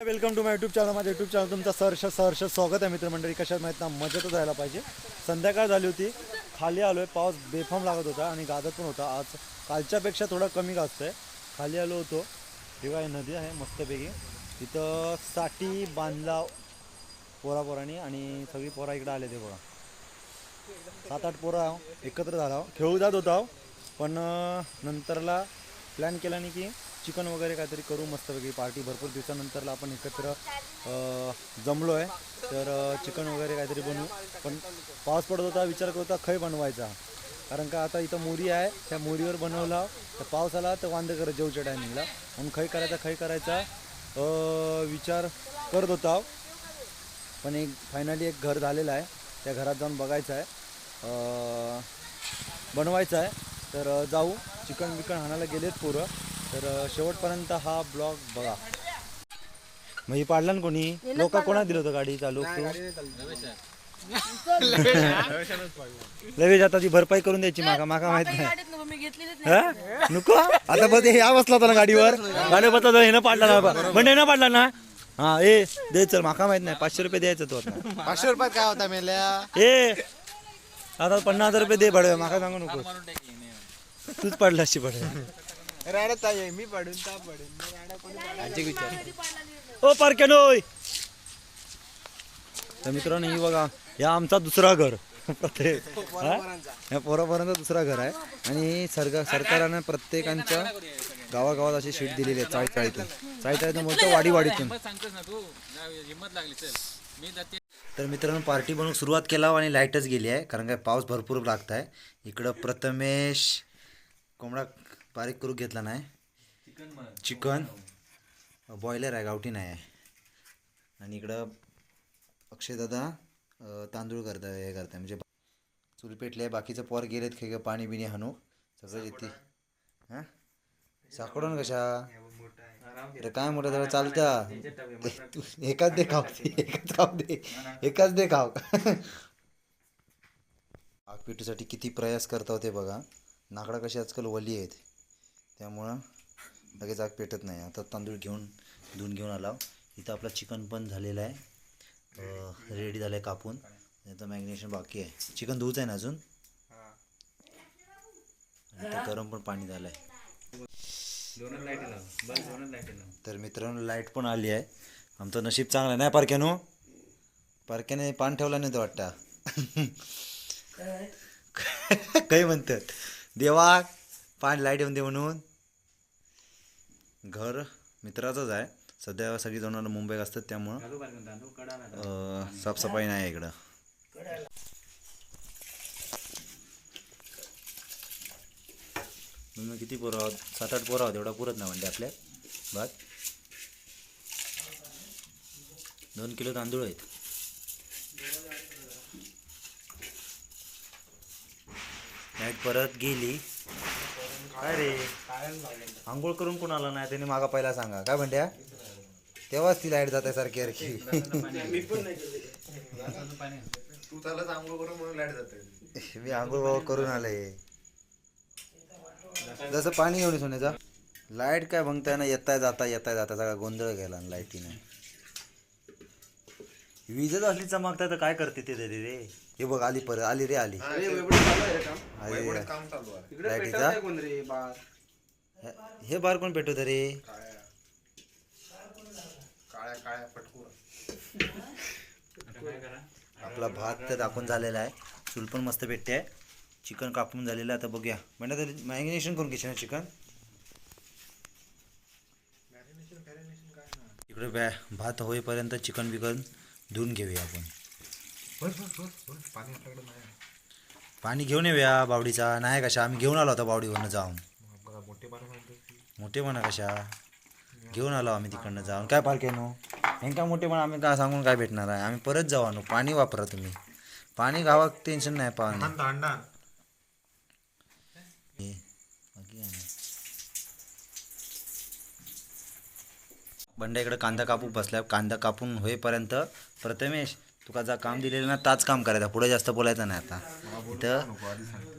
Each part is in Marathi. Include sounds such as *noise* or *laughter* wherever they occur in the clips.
Welcome to my YouTube channel माझ्या यूट्यूब चॅनल तुमचं सहर्ष सहर्ष स्वागत आहे मित्रमंडळी. कशात माहीत ना मजेतच राहायला पाहिजे. संध्याकाळ झाली होती. खाली आलो आहे पाऊस बेफाम लागत होता आणि गाजत पण होता. आज कालच्यापेक्षा थोडा कमी गाजतोय. खाली आलो होतो. तेव्हा ही नदी आहे मस्तपैकी. इथं साठी बांधला पोरा पोरांनी आणि सगळी पोरा इकडे आले ते बघा. सात आठ पोरं एकत्र झाला खेळू जात होता पण नंतरला प्लॅन केला की चिकन वगैरे काहीतरी करू मस्तपैकी पार्टी भरपूर दिवसानंतरला आपण एकत्र जमलो आहे तर चिकन वगैरे काहीतरी बनवू. पण पाऊस पडत होता विचार करत होता खै बनवायचा. कारण का आता इथं मोरी आहे त्या मोरीवर बनवला. तर पाऊस आला तर वांदे करत जेवच्या टायमिंगला. म्हणून खै करायचा खै करायचा विचार करत होता. पण एक फायनली एक घर झालेलं आहे. त्या घरात जाऊन बघायचं आहे बनवायचं आहे तर जाऊ. चिकन बिकन हाणायला गेलेत पोरं. तर शेवटपर्यंत हा ब्लॉग बघा. मग ही पाडला ना कोणी लोक कोणा दिलं होतं गाडी चालू लवेज आता ती भरपाई करून द्यायची माका माका माहीत नाही. गाडीत नको मी घेतलेलीच नाही. हा? नको? आता बघ हे या बसला होता ना गाडीवर? गाडी बसला हे ना पाडला ना. पण ना पाडला ना? हा ए दे चल माका माहीत नाही. पाचशे रुपये द्यायचं तो आता. पाचशे रुपयात काय होता मेल्या? ए आता पन्नास हजार रुपये दे बडवे माका सांगू नको. तूच पडला अशी बडवे राडत आहे मी पडून ता पडून. कोणी ओ तर मित्रांनो ही बघा या आमचा दुसरा घर. प्रत्येक? या पोरापर्यंत दुसरा घर आहे. आणि सरकार सरकारनं प्रत्येकांच्या गावागावात अशी शीट दिलेली आहे चाळी चाळीतून चाळी चाळीतून बोलतो वाडी वाडीतून. तर मित्रांनो पार्टी बनवून सुरुवात केला आणि लाईटच गेली आहे कारण काय पाऊस भरपूर लागत आहे इकडं प्रथमेश कोंबडा बारीक करून घेतला नाही. चिकन. बॉयलर आहे गावठी नाही आहे. आणि इकडं अक्षयदादा तांदूळ करता हे करताय. म्हणजे चूल पेटले बाकीचं पोर गेलेत खे पाणी बिणी हाणू सगळं येते. हां? साकडून कशा? अरे काय मोठं जरा चालता. तू एकाच दे खाव एकाच खाव दे. एकाच दे खाव आग पेटूसाठी किती प्रयास करता होते बघा. नाकडा कशी आजकाल वली आहेत. त्यामुळं लगेच आग पेटत नाही. आता तांदूळ घेऊन धुवून घेऊन आला. इथं आपला चिकन पण झालेलं आहे. रेडी झालं आहे कापून. आता मॅग्नेशन बाकी आहे. चिकन धुवूच आहे ना अजून? गरम पण पाणी झालं आहे तर मित्रांनो लाइट पण आली आहे. आमचं नशीब चांगलं आहे नाही पारक्यानो? पारक्याने पान ठेवला नाही तो वाटता. काही म्हणतात. देवा पान लाइट येऊन दे म्हणून. घर मित्राचंच आहे. सध्या सगळी जण मुंबईत असतात त्यामुळं साफसफाई नाही इकडं. मग किती पोरं आहोत? सात आठ पोरं आहोत एवढा पुरत नाही म्हणजे आपल्या भात दोन किलो तांदूळ आहेत. लाइट परत गेली. काय रे? आंघोळ करून कोण आला नाही? त्याने मागा पहिला सांगा. काय म्हणत्या? तेव्हाच ती लाइट जाते सारखी सारखी. तू त्याला चांगलं करून म्हणून लाइट जाते. मी आंघोळ बाबा करून आले. जसं पाणी घेऊन सोन्याचा. लाइट काय बघताय ना येताय जाता येताय जाता सगळा गोंधळ गेला लाईटीने. विजच असली चमकताय तर काय करते ते रे हे बघ आली परत आली रे आली. आली रे. काम. चालू आहे. लाईटीचा हे- हे बार कोण पेटवत रे? काळ्या काळ्या पटकूर आपला भात तर दाखवून झालेला आहे. चूल पण मस्त भेटते. आहे चिकन कापून झालेलं आहे आता बघूया. म्हणजे तर मॅरिनेशन करून घ्यायचे ना चिकन? इकडे बॅ भात होईपर्यंत चिकन बिकन धुवून घेऊया आपण. पाणी आपल्याकडे नाही पाणी घेऊन येऊया बावडीचा. नाही कशा आम्ही घेऊन आलो होता बावडीवरनं जाऊन. बघा मोठे पाणी म्हणतो मोठे म्हणा कशा. घेऊन आलो आम्ही तिकडनं जाऊन. काय पालकेनो हेंका मोठे पण आम्ही काय सांगून काय भेटणार आहे? आम्ही परत जाऊ आणू. पाणी वापरा तुम्ही. पाणी गावात टेन्शन नाही पाणी. हे, बाकी. बंड्या इकडे कांदा कापू बसल्या. कांदा कापून होईपर्यंत प्रथमेश तुका जा काम दिलेलं ना ताच काम करायचं. पुढे जास्त बोलायचं नाही आता. इथं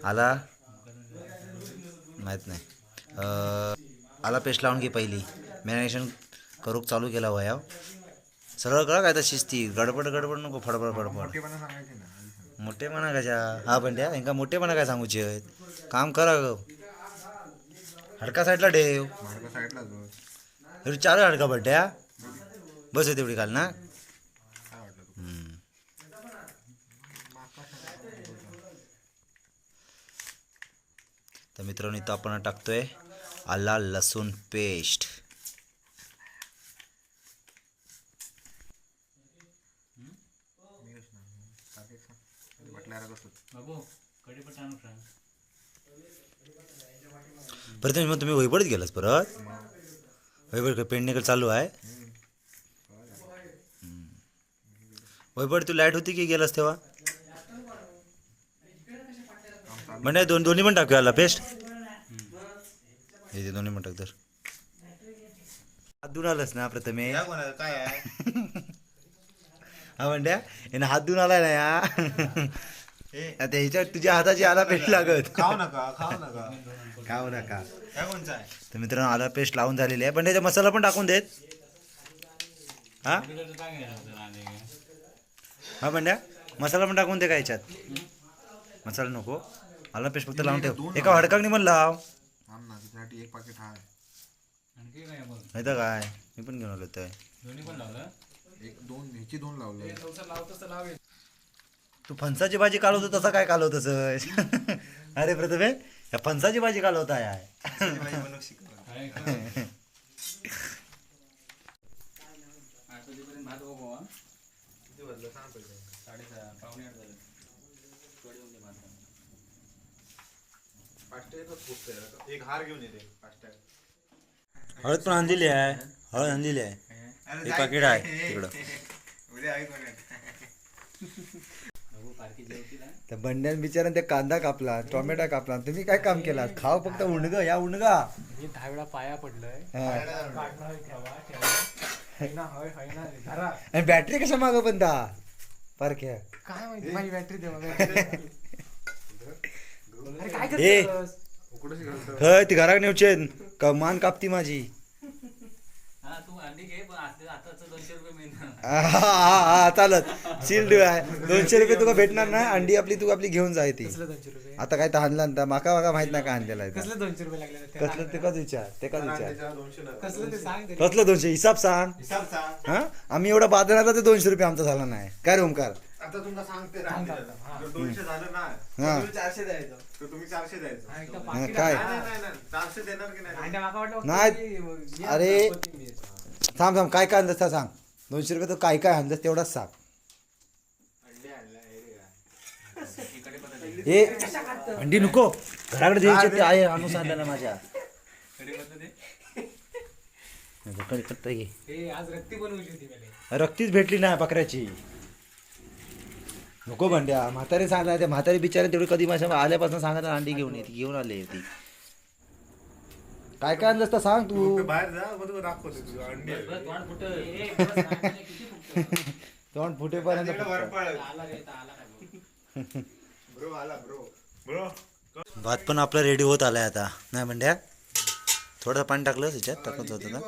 आला माहीत नाही. आला पेस्ट लावून घे पहिली. मॅरिनेशन करूक चालू केला वया सरळ कळा काय तर शिस्ती? गडबड गडबड नको फडफड फडफड. मोठेपणा कशा? हा पण त्या इंका मोठेपणा काय सांगूचे आहेत? काम करा ग. हडका साईडला ठेव. चार हडका बड्ड्या बस तेवढी काल ना हम्म. तर मित्रांनो इथं आपण टाकतोय आला लसूण पेस्ट. परत मग तुम्ही वैपडीत गेलास परत? वैपड पेंडणेकर चालू आहे? वैपड तू लाइट होती की गेलास तेव्हा? म्हणजे दोन दोन्ही पण टाकूया आला पेस्ट हे ते दोन्ही पण टाक तर हात धुवून आलास ना प्रथमे? काय आहे? हा म्हणत्या यानं हात धुवून आलाय ना या. आता ह्याच्यात तुझ्या हाताची आला पेस्ट लागत. खाऊ नका खाऊ नका. खाऊ नका. काय कोणचा आहे? तर मित्रांनो आला पेस्ट लावून झालेली आहे. पण त्याचा मसाला पण टाकून देत. हा? हा बंड्या मसाला पण टाकून दे का याच्यात मसाला नको. आला पेस्ट फक्त लावून ठेव. एका हडकाकनी पण लाव. थांब ना एक पाकिट आहे आणखी काय नाही तर काय? मी पण घेऊन आलो तर. दोन्ही पण लावलं? एक दोन ह्याची दोन लावले. तू फणसाची भाजी कालवतो तसा काय कालवतस *laughs* अरे प्रथमे या फणसाची भाजी कालवत आहे भात बघू हा. साडेसहा पावणे आठ झाले थोडे म्हणजे भात एक हार घेऊन येते. हळद पण आणलेली आहे. हळद आणलेली आहे. एक पाकिट आहे तिकडं. *laughs* हा. *laughs* बंड्यान बिचारा ते कांदा कापला टोमॅटो कापला तुम्ही काय काम केला खाव फक्त उंडग या उंडगा मी दहा वेळा पाया पडलोय. हा. है बॅटरी कशा मागं पण दा? पारख्या काय माहिती माझी बॅटरी दे मला. *laughs* अरे काय ए. करतोस? हय ती घराक नेवचे मान कापती माझी. हा तू अंडी घे पण आता आताच दोनशे रुपये मिळणार. हा हा हा चालत. सील्ड आहे. दोनशे रुपये तुका भेटणार ना अंडी आपली तू आपली घेऊन जाय ती कसलं दोनशे रुपये? आता काय तर आणला ना माका माका माहीत नाही का आणलेला आहे कसलं दोनशे रुपये लागले ते? कसलं विचार ते कच विचार? कसलं ते सांग तरी. कसलं दोनशे? हिसाब सांग. हिसाब सांग. हा? आम्ही एवढा बाजाराला ते दोनशे रुपये आमचा झाला नाही. काय रे ओमकार आता तुमका सांगते हा. जर. दोनशे झालं ना हा. तर तुम्ही चारशे द्यायचं. तर तुम्ही चारशे द्यायचं. आणि एकदा हा, पाकिट काय? नाही. नाही नाही चारशे देणार की आणि नाही त्या माका वाटलं नाही. कोथिंबीर, या अरे. थांब थांब काय काय आणलंस ते सांग. दोनशे रुपये तू काय काय आणलंस तेवढाच सांग. ए अंडी नको. घराकडे द्यायचे ते आहे आणून आणलं ना माझ्या. Cut- cut. हे आज रक्ती बनवली होती मला. रक्तीच भेटली नाही बकऱ्याची. नको भांड्या. म्हातारी सांगला ते म्हातारी बिचारे तेवढी कधी माझ्या आल्यापासून सांगत अंडी घेऊन ये ती घेऊन आली ती. काय काय आणलंस तर सांग तू. बाहेर जा तोंड फुटं. ए, बरं, सांगितलं, किती फुटतं? *laughs* तोंड फुटेपर्यंत तिकडे वर फुटतं. पळ. आला रे, इथं आला काय बघ. ब्रो आला ब्रो. ब्रो भात पण आपला रेडी होत आलाय आता. नाही म्हणड्या थोडं पाणी टाकलं त्याच्यात टाकत होतं ना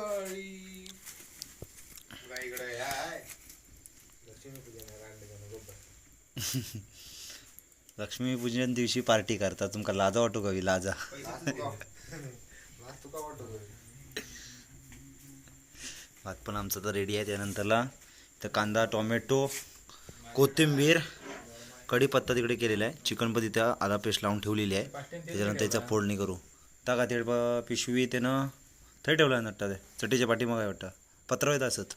तुला इकडे या आहे. लक्ष्मीपूजन आहे, रांडे जण, बरोबर. लक्ष्मीपूजन दिवशी पार्टी करतात तुमका लाजा वाटू का लाजा. भात पण आमचा तर रेडी आहे त्यानंतरला. तर कांदा टोमॅटो कोथिंबीर कढीपत्ता तिकडे केलेला आहे. चिकन पण तिथं आला पेस्ट लावून ठेवलेली आहे. त्याच्यानंतर त्याचा फोडणी करू. टाका तेड पिशवी त्यानं थंय ठेवलं आहे नट्टा ते. चटीच्या पाठीमागं आहे वाटतं. पत्र येत असत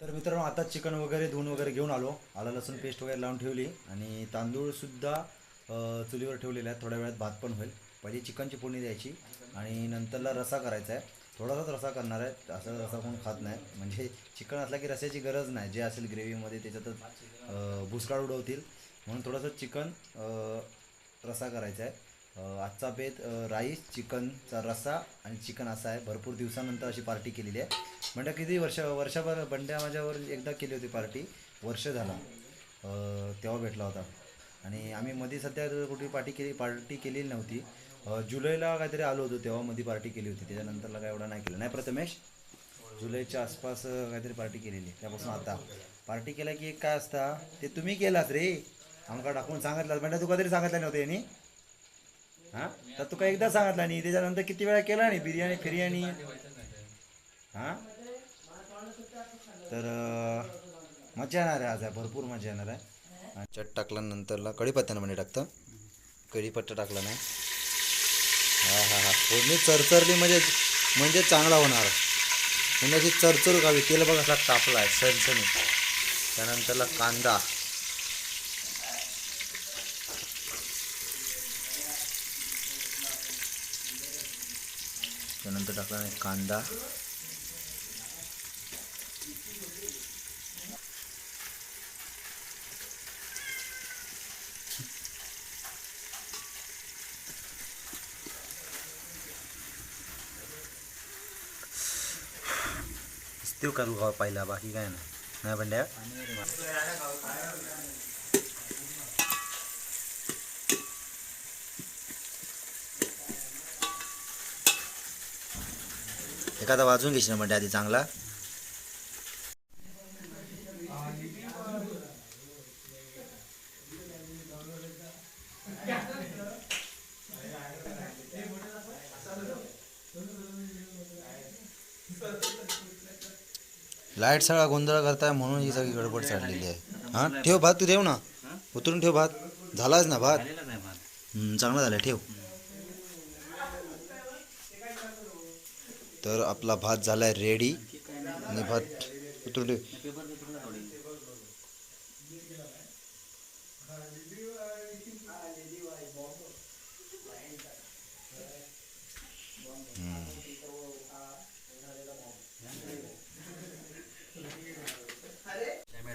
तर मित्रांनो आता चिकन वगैरे धुवून वगैरे घेऊन आलो. आला लसूण पेस्ट वगैरे लावून ठेवली आणि तांदूळसुद्धा चुलीवर ठेवलेला आहे थोड्या वेळात भात पण होईल. पहिली चिकनची फोडणी द्यायची आणि नंतरला रसा करायचा आहे. थोडासाच रसा करणार आहे असं रसा कोण खात नाही. म्हणजे चिकन असला की रस्याची गरज नाही. जे असेल ग्रेव्हीमध्ये त्याच्यातच भुसकाळ उडवतील. म्हणून थोडंसं चिकन रसा करायचा आहे. आजचा बेत राईस चिकनचा रस्सा आणि चिकन असा आहे. भरपूर दिवसानंतर अशी पार्टी केलेली आहे. म्हणजे किती वर्ष वर्षभर बंड्या माझ्यावर एकदा केली होती पार्टी. वर्ष झाला. तेव्हा भेटला होता. आणि आम्ही मध्ये सध्या कुठली पार्टी केली पार्टी केलेली नव्हती. जुलैला काहीतरी आलो होतो तेव्हा मध्ये पार्टी केली होती. त्याच्यानंतरला काय एवढा नाही केलं. नाही प्रथमेश जुलैच्या आसपास काहीतरी पार्टी केलेली. त्यापासून आता. पार्टी केला की एक काय असता? ते तुम्ही केलात रे. आमका टाकून सांगितलं. म्हणजे तू काहीतरी सांगितलं नव्हतं यांनी. हां? तर तू एकदा सांगितलं नाही त्याच्यानंतर किती वेळा केला नाही बिर्याणी फिर्याणी? हां? तर मजा येणार आहे आज आहे भरपूर मजा येणार आहे. चट टाकल्यानंतरला कढीपत्त्यानं म्हणजे टाकतं. कढीपत्ता टाकला नाही. हा हा हा. फोडणी चरचरली म्हणजे म्हणजे चांगला होणार. म्हणजे अशी चरचरू कावी तेल बघा असा तापला आहे सणसणी त्यानंतरला कांदा. त्यानंतर टाकला नाही कांदा. त्यो करू का पाहिला बाकी काय नाही नाही बंड्या एखादा वाजून घेशील ना बंड्या आधी चांगला. लाइट सगळा गोंधळ करताय म्हणून ही सगळी गडबड चाललेली आहे. हां ठेव भात तू ठेव ना. उतरून ठेव भात. झालाच ना भात? चांगला झाला ठेव. तर आपला भात झाला आहे रेडी आणि भात उतरून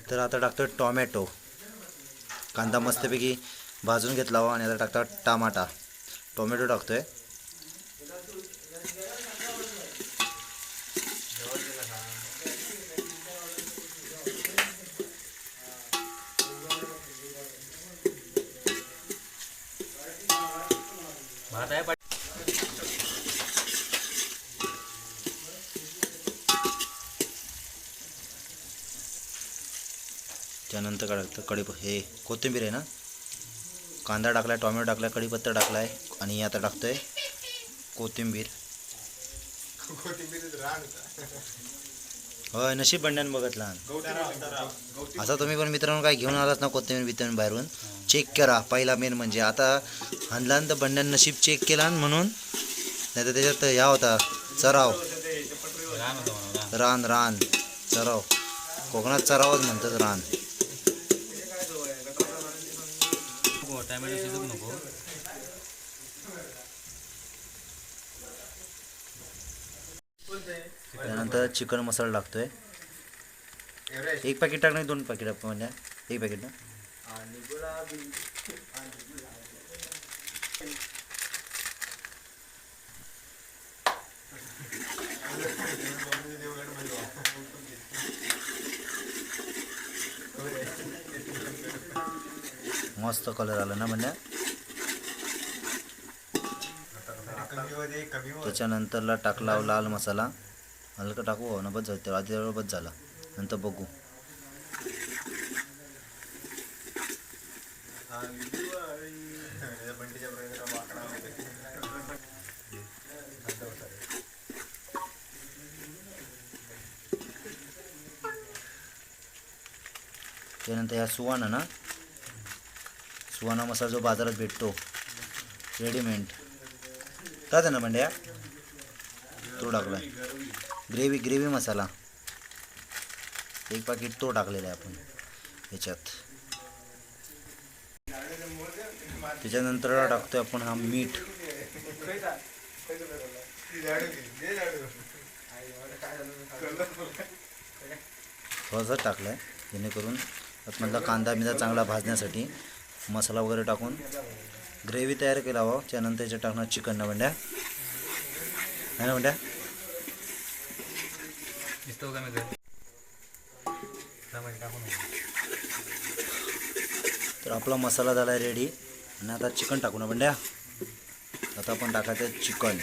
तर आता टाकतो टॉमॅटो. कांदा मस्तपैकी भाजून घेतला हो. आणि आता टाकतो टमाटा. टोमॅटो टाकतोय. भात आहे त्यानंतर काय टाकतं कढी हे कोथिंबीर आहे ना? कांदा टाकलाय टोमॅटो टाकलाय कढीपत्ता टाकलाय आणि आता टाकतोय कोथिंबीर. होय नशीब बंड्यानं बघत लहान. असं तुम्ही पण मित्रांनो काय घेऊन आलात ना कोथिंबीर बिथिंबीर बाहेरून? चेक करा. पहिला मेन म्हणजे आता आणला तर बंड्यानं नशीब चेक केला म्हणून नाही तर त्याच्यात ह्या होता चराव. रान रान चराव. कोकणात चरावच म्हणतात रान. टॅमॅटो शिजूक नको त्यानंतर चिकन मसाला लागतोय. एक पॅकेट टाकणार दोन पॅकेट म्हणजे. एक पॅकेट ना. मस्त कलर आला ना म्हणजे त्याच्यानंतरला टाकला हो लाल मसाला. हलका टाकू हो ना बस झालं तेव्हा आधी बस झाला. नंतर बघू. त्यानंतर ह्या सुवाना ना सुवाना मसाला जो बाजारात भेटतो रेडीमेड काय ना भांड्या? तो टाकला ग्रेव्ही ग्रेव्ही मसाला. एक पाकिट तो टाकलेला आहे आपण ह्याच्यात त्याच्यानंतर टाकतोय आपण हा मीठ. थोडासा टाकला आहे जेणेकरून आतमधला कांदा मिदा चांगला भाजण्यासाठी मसाला वगैरे टाकून ग्रेव्ही तयार केला हो त्यानंतर याच्यात टाकणार चिकन ना बंड्या आहे ना बंड्या दिसतो का मी घरी टमाटे टाकून तर आपला मसाला झाला आहे रेडी आणि आता चिकन टाकू ना बंड्या आता आपण टाकायचं चिकन.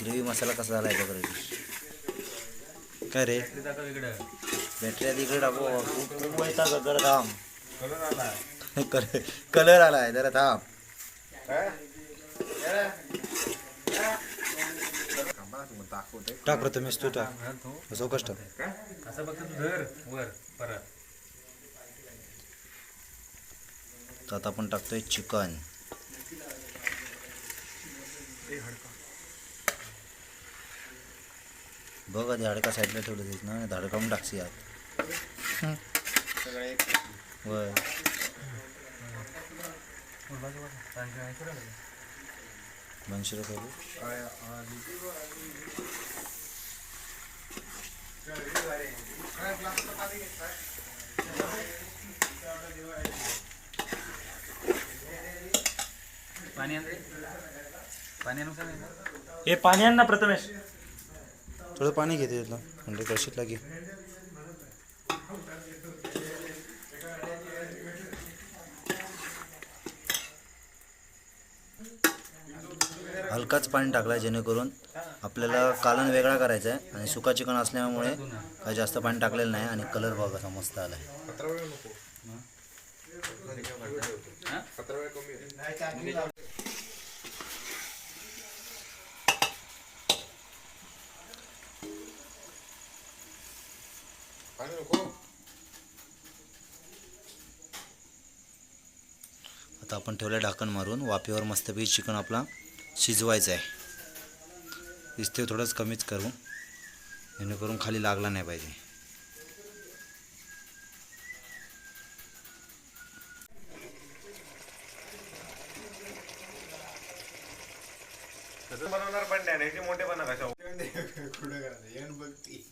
ग्रेव्ही मसाला कसा झाला आहे बघ काय रे? बॅटरी आधी इकडे. टाकू. खूप खूप वैताग थांब कलर आला कलर कलर आला आहे जरा थांब. टाक प्रथमेश तू टाक. चौकस टाक. असं फक्त तू धर वर परत. तर आता आपण टाकतोय चिकन. बघ आधी हाडका साईडला ठेवलं ना धाड काढून टाकशी आत वय दोनशे रुपये पाणी आणू? हे पाणी आण ना प्रथमेश. थोडं पाणी घेते म्हणजे कशीत लागे. हलकाच पाणी टाकला आहे जेणेकरून आपल्याला कालन वेगळा करायचा आहे आणि सुका चिकन असल्यामुळे काही जास्त पाणी टाकलेलं नाही आणि कलर बघा कसा मस्त आला आहे. आता आपण ठेवलं ढाकण मारून. वाफेवर मस्तपैकी चिकन आपला शिजवायचं आहे इस्ते थोडंच कमीच करू. जेणेकरून खाली लागला नाही पाहिजे तसं बनवणार पण नाही याचे मोठे बनवा कशा कुठं करायचं येण बघती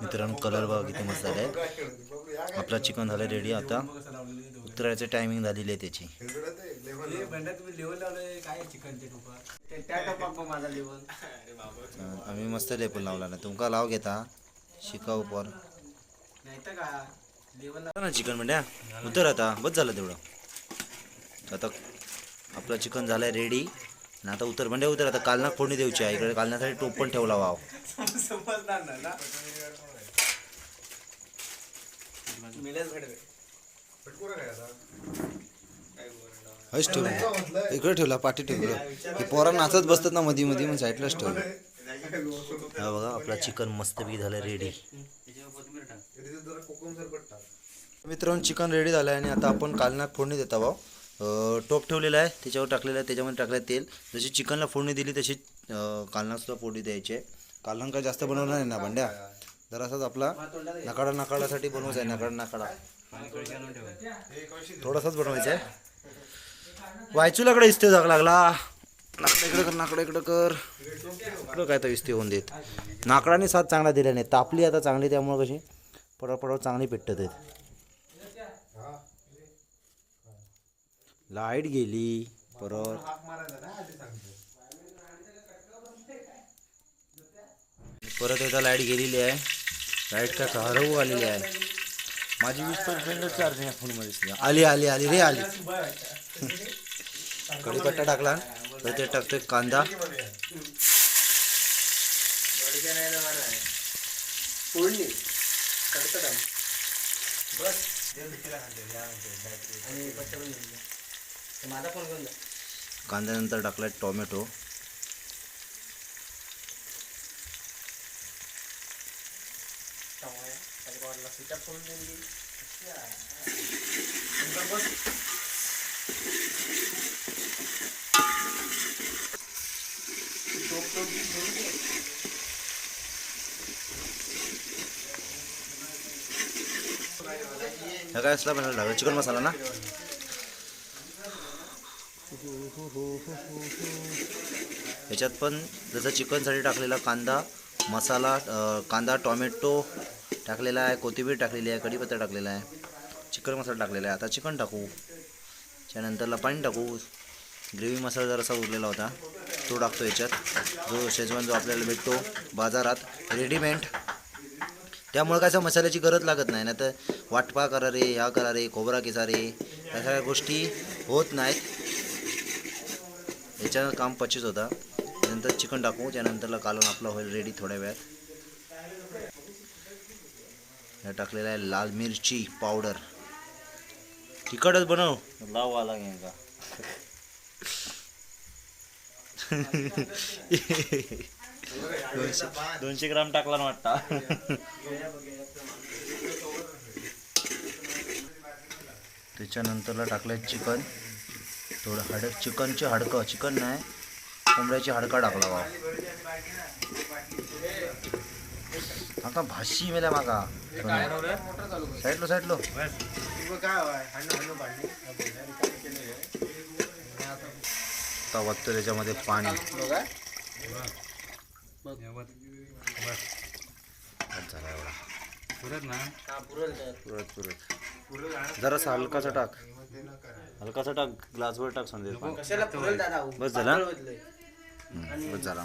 मित्रांनो कलर बघा किती मस्त आला आहे आपला चिकन झालं रेडी आता. उतरायचं टायमिंग झालेली आहे त्याची. आम्ही मस्त लेपल लावला ना. तुमका लाव घेता. शिकाऊ पर. ना चिकन म्हणजे उतर आता. बस झालं तेवढं. आता आपलं चिकन झालंय रेडी आणि आता उतर. म्हणजे उतर. आता कालना फोडणी द्यायची आहे. इकडे कालण्यासाठी टोप पण ठेवला वाव. *laughs* हयच ठेवला इकडे ठेवला पाठी ठेवलं हे पोरा नाचत बसतात ना मधी मध्ये मग साईडलाच ठेवलं हा बघा आपला चिकन मस्तपैकी झालं रेडी त्याच्यावर कोथिंबीर टाक. जरा कोकम सरबट टाक. मित्रांनो चिकन रेडी झालं आहे आणि आता आपण कालनात फोडणी देता भाऊ अं, टोप ठेवलेला आहे त्याच्यावर टाकलेलं आहे त्याच्यामध्ये टाकलं तेल. जशी चिकनला फोडणी दिली तशी कालना सुद्धा फोडणी द्यायची आहे. काय जास्त बनवणार नाही ना भांड्या? जरासाच आपला नकाडा नकाडासाठी बनवायचा आहे नकाडा नकाडा. थोडासाच बनवायचा आहे. वायचूलाकडे इस्ते जाग लागला. नाकडा इकडं कर नाकडा इकडं कर. इकडं काय तर इस्ते होऊन देत. नाकडाने साथ चांगला दिला नाही. तापली आता चांगली त्यामुळे कशी? पडापडावर चांगली पेटत आहेत लाइट गेली परत परत एकदा लाइट गेलेली आहे. लाइट काय हरवू आलेली आहे. माझी वीस पर्सेंट चार्जिंग आहे फोनमध्ये सुद्धा. आली आली आली रे आली. *laughs* कढीपत्ता टाकला. तर ते टाकतोय कांदा. कांद्यानंतर टाकलाय टोमॅटो. हे काय असला बनवला चिकन मसाला ना? याच्यात पण जसं चिकनसाठी टाकलेला कांदा मसाला कांदा टोमॅटो टाकलेला आहे कोथिंबीर टाकलेली आहे कढीपत्ता टाकलेला आहे चिकन मसाला टाकलेला आहे. आता चिकन टाकू. त्यानंतरला पाणी टाकू. ग्रेव्ही मसाला जरासा उरलेला होता. तो टाकतो याच्यात. जो शेजवान जो आपल्याला भेटतो बाजारात रेडीमेड त्यामुळे काय मसाल्याची गरज लागत नाही. ना तर वाटपा करा रे या करा रे खोबरा किसा रे या सगळ्या गोष्टी होत नाहीत. याच्यानं काम पच्चीस होता. त्यानंतर चिकन टाकू. त्यानंतरला कालवण आपला होईल रेडी थोड्या वेळात. या टाकलेला आहे लाल मिरची पावडर. तिखटच बनव. लाव आला का दोनशे दोनशे ग्राम टाकला ना वाटता. त्याच्यानंतरला टाकलंय चिकन. थोडं हाड चिकनचे हाडकं. चिकन नाही कोंबड्याची हाडका टाकला बा माका भाशी मेल्या माका साईडलो साईडलो. आता वाटतं त्याच्यामध्ये पाणी. झाला एवढा. पुरत ना? पुरत पुरत जरासा हलकासा टाक. हलकासा टाक ग्लासवर टाक संदेश दादा बस झाला? बस झाला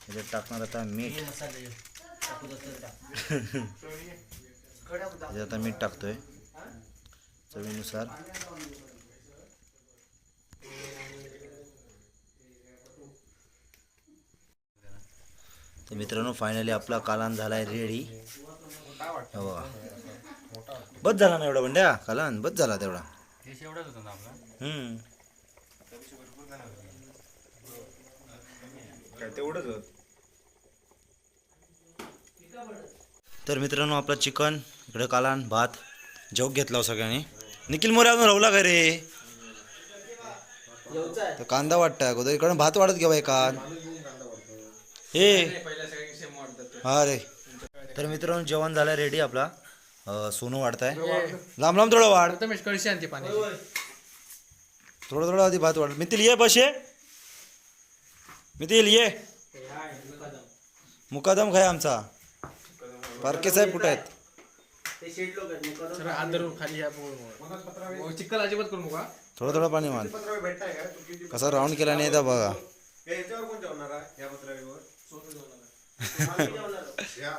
मग. याच्यात टाकणार आता मीठ. याच्यात आता मीठ टाकतोय. चवीनुसार. तर मित्रांनो फायनली आपला कालान झालाय रेडी बघा. बस झाला ना एवढा बंड्या? कालान बस झाला तेवढा. हम्म. काय तेवढंच होत. तर मित्रांनो आपलं चिकन इकडे कालान भात जेवक घेतला हो सगळ्यांनी. निखिल मोरे अजून राहला काय रे? तर कांदा वाटतं अगोदर. इकडं भात वाढत घेवा एकात हे हा रे. तर मित्रांनो जेवण झालं रेडी आपला. सोनू वाढताय. लांब लांब थोडं वाढ. कळशी आणते पाणी थोडं थोडं आधी भात वाढ. मिथिल ये बसे मिथिल ये. मुकादम खाय आमचा. पारके साहेब कुठे आहेत? अजिबात करू नका. थोडं थोडं पाणी मान कसा राऊंड केला नाही तर बघा. हे याच्यावर कोण जेवणार आहे या पत्रावर या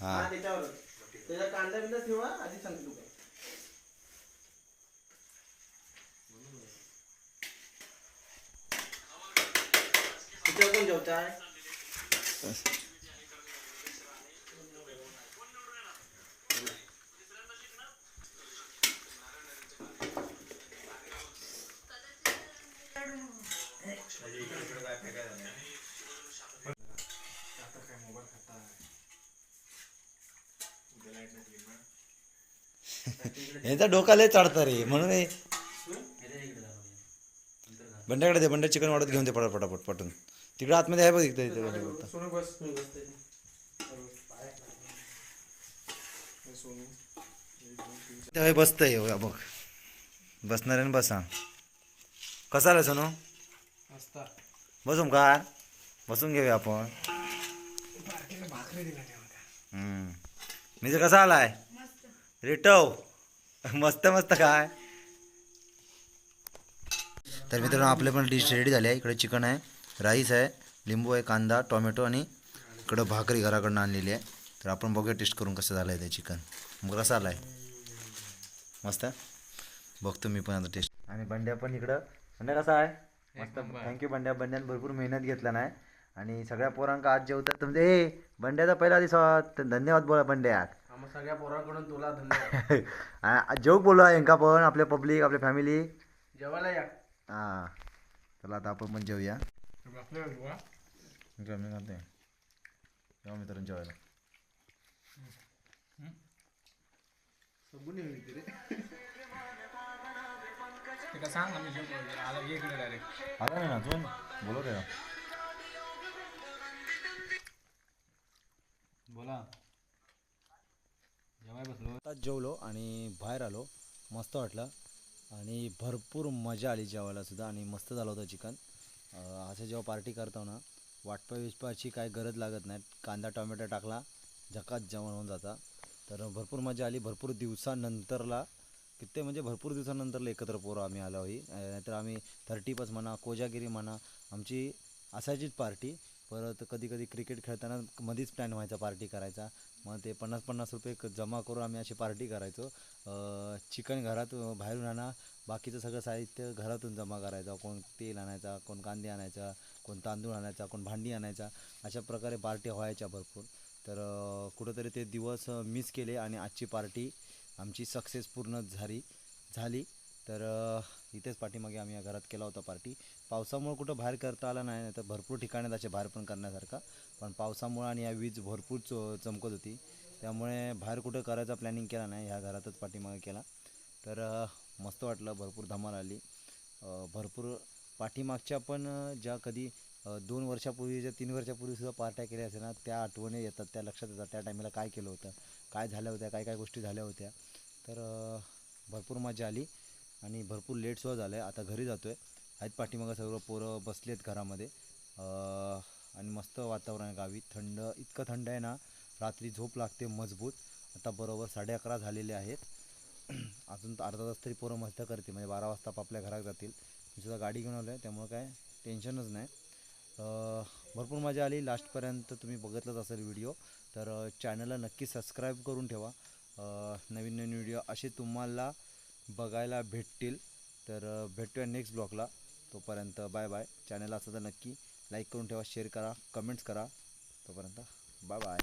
हा त्याचा कांदा बिंदा ठेवा आधी सांगतो तुका त्याच्यावर कोण जेवताय यांचा डोका लय चढता रे म्हणून हे बंड्याकडे दे बंड्या चिकन वाढत घेऊन ते पटा पटापट पटून. तिकडे आतमध्ये आहे बघ इकडे इकडे बघता. सोनू बस इथं हे बसतंय हो, बघ बसणाऱ्याने बसा. कसा आला सोनू? बसून का बसून घेऊया आपण. हम्म. म्हणजे कसा आलाय? रेटव. मस्त मस्त काय तर मित्रांनो आपले पण डिश रेडी झाली आहे. इकडे चिकन आहे. राईस आहे लिंबू आहे कांदा टोमॅटो आणि इकडं भाकरी घराकडनं आणलेली आहे. तर आपण बघूया टेस्ट करून कसं झालं आहे ते चिकन. मग कसं आलं आहे मस्त? बघतो मी पण आता टेस्ट. आणि बंड्या पण इकडं. बंड्या कसा आहे? मस्त. थँक्यू बंड्या. बंड्यानं भरपूर मेहनत घेतला नाही. आणि सगळ्या पोरांका आज जेवतात. तुमचे ए बंड्याचा पहिला दिवस. धन्यवाद बोला बंड्या. सगळ्या पोरांकडून तुला धन्यवाद. *laughs* जेव बोलवा यांका पण आपल्या पब्लिक आपल्या फॅमिली. जेवायला या. हां. चला आता आपण पण जेवूया. आपल्या बुवा. कमी घालते जेव्हा मित्रांनो जेवायला ते का सांग आम्ही जेवतो. आला ये इकडे डायरेक्ट आला नाही ना अजून बोलव त्याला बोला जेवाय बसलो आताच जेवलो आणि बाहेर आलो. मस्त वाटलं. आणि भरपूर मजा आली जेवायला सुद्धा आणि मस्त झालं होतं चिकन. असं जेव्हा पार्टी करतो ना वाटपा विटपाची काय गरज लागत नाही. कांदा टोमॅटो टाकला झकात जेवण होऊन जाता. तर भरपूर मजा आली. भरपूर दिवसानंतरला किती म्हणजे भरपूर दिवसानंतरला एकत्र पोरं आम्ही आलो होई नाहीतर आम्ही थर्टी पस म्हणा कोजागिरी म्हणा आमची असायचीच पार्टी परत कधी कधी क्रिकेट खेळताना मध्येच प्लॅन व्हायचा पार्टी करायचा. मग ते पन्नास पन्नास रुपये जमा करून आम्ही अशी पार्टी करायचो. चिकन घरात बाहेरून आणा बाकीचं सगळं साहित्य घरातून जमा करायचा कोण तेल आणायचा कोण कांदे आणायचा कोण तांदूळ आणायचा कोण भांडी आणायचा अशा प्रकारे पार्ट्या व्हायच्या भरपूर. तर कुठंतरी ते दिवस मिस केले आणि आजची पार्टी आमची सक्सेस पूर्ण झाली झाली. तर इथेच पाठीमागे आम्ही या घरात केला होता पार्टी. पावसामुळे कुठं बाहेर करता आला नाही नाही तर भरपूर ठिकाणी आहेत असे बाहेर पण करण्यासारखा. पण पावसामुळे आणि या वीज भरपूर च चमकत होती. त्यामुळे बाहेर कुठं करायचा प्लॅनिंग केला नाही ह्या घरातच पाठीमागे केला. तर मस्त वाटलं भरपूर धमाल आली. भरपूर पाठीमागच्या पण ज्या कधी दोन वर्षापूर्वी ज्या तीन वर्षापूर्वीसुद्धा पार्ट्या केल्या असेल ना त्या आठवणी येतात त्या लक्षात येतात. त्या टायमाला काय केलं होतं काय झाल्या होत्या काय काय गोष्टी झाल्या होत्या. तर भरपूर मजा आली आणि भरपूर लेटसुद्धा झालं आहे आता घरी जातो आहे आहेत पाठीमागं सर्व पोरं बसली आहेत घरामध्ये आणि मस्त वातावरण आहे गावी. थंड इतकं थंड आहे ना रात्री झोप लागते मजबूत. आता बरोबर साडे अकरा झालेले आहेत. *clears throat* अजून तर अर्धा तास तरी पोरं मस्त करते म्हणजे बारा वाजता आपल्या घरात जातील. मी सुद्धा गाडी घेऊन आलो आहे त्यामुळं काय टेन्शनच नाही. भरपूर मजा आली. लास्टपर्यंत तुम्ही बघितलंच असेल व्हिडिओ तर चॅनलला नक्की सबस्क्राईब करून ठेवा. नवीन नवीन व्हिडिओ असे तुम्हाला बघायला भेटतील. तर भेटूया नेक्स्ट ब्लॉगला तोपर्यंत बाय बाय चॅनल असं तर नक्की लाईक करून ठेवा शेअर करा कमेंट्स करा. तोपर्यंत बाय बाय